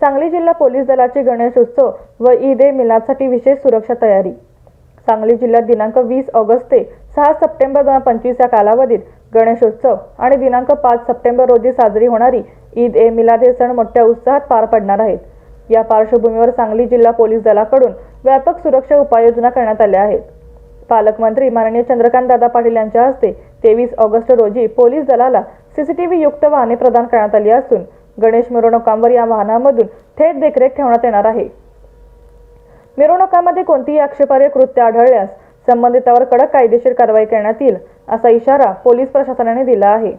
सांगली जिल्हा पोलीस दलाची गणेश उत्सव व ईद ए मिलादसाठी विशेष सुरक्षा तयारी. सांगली जिल्ह्यात दिनांक वीस ऑगस्ट ते सहा सप्टेंबर दोन हजार पंचवीस या कालावधीत गणेशोत्सव आणि दिनांक पाच सप्टेंबर रोजी साजरी होणारी ईद ए मिलाद हे सण मोठ्या उत्साहात पार पडणार आहेत. या पार्श्वभूमीवर सांगली जिल्हा पोलीस दलाकडून व्यापक सुरक्षा उपाययोजना करण्यात आल्या आहेत. पालकमंत्री माननीय चंद्रकांत दादा पाटील यांच्या हस्ते तेवीस ऑगस्ट रोजी पोलीस दलाला सीसीटीव्ही युक्त वाहने प्रदान करण्यात आली असून गणेश मिरवणुकांवर या वाहनांमधून थेट देखरेख ठेवण्यात येणार आहे. मिरवणुकांमध्ये कोणतीही आक्षेपार्ह कृत्य आढळल्यास संबंधितावर कडक कायदेशीर कारवाई करण्यात येईल असा इशारा पोलीस प्रशासनाने दिला आहे.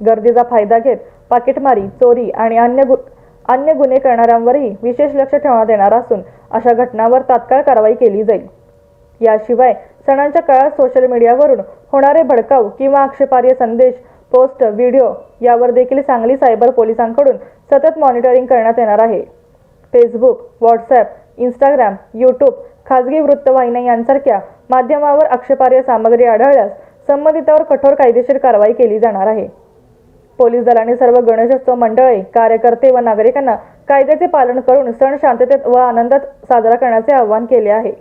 गर्दीचा फायदा घेत पाकिटमारी चोरी आणि अन्य गु अन्य गुन्हे करणाऱ्यांवरही विशेष लक्ष ठेवण्यात येणार असून अशा घटनांवर तात्काळ कारवाई केली जाईल. याशिवाय सणांच्या काळात सोशल मीडियावरून होणारे भडकाऊ किंवा आक्षेपार्ह संदेश पोस्ट व्हिडिओ यावर देखील सांगली सायबर पोलिसांकडून सतत मॉनिटरिंग करण्यात येणार आहे. फेसबुक व्हॉट्सॲप इंस्टाग्राम यूट्यूब खाजगी वृत्तवाहिन्या यांसारख्या माध्यमावर आक्षेपार्ह सामग्री आढळल्यास संबंधितावर कठोर कायदेशीर कारवाई केली जाणार आहे. पोलीस दलाने सर्व गणेशोत्सव मंडळे कार्यकर्ते व नागरिकांना कायद्याचे पालन करून सण शांततेत व आनंदात साजरा करण्याचे आवाहन केले आहे.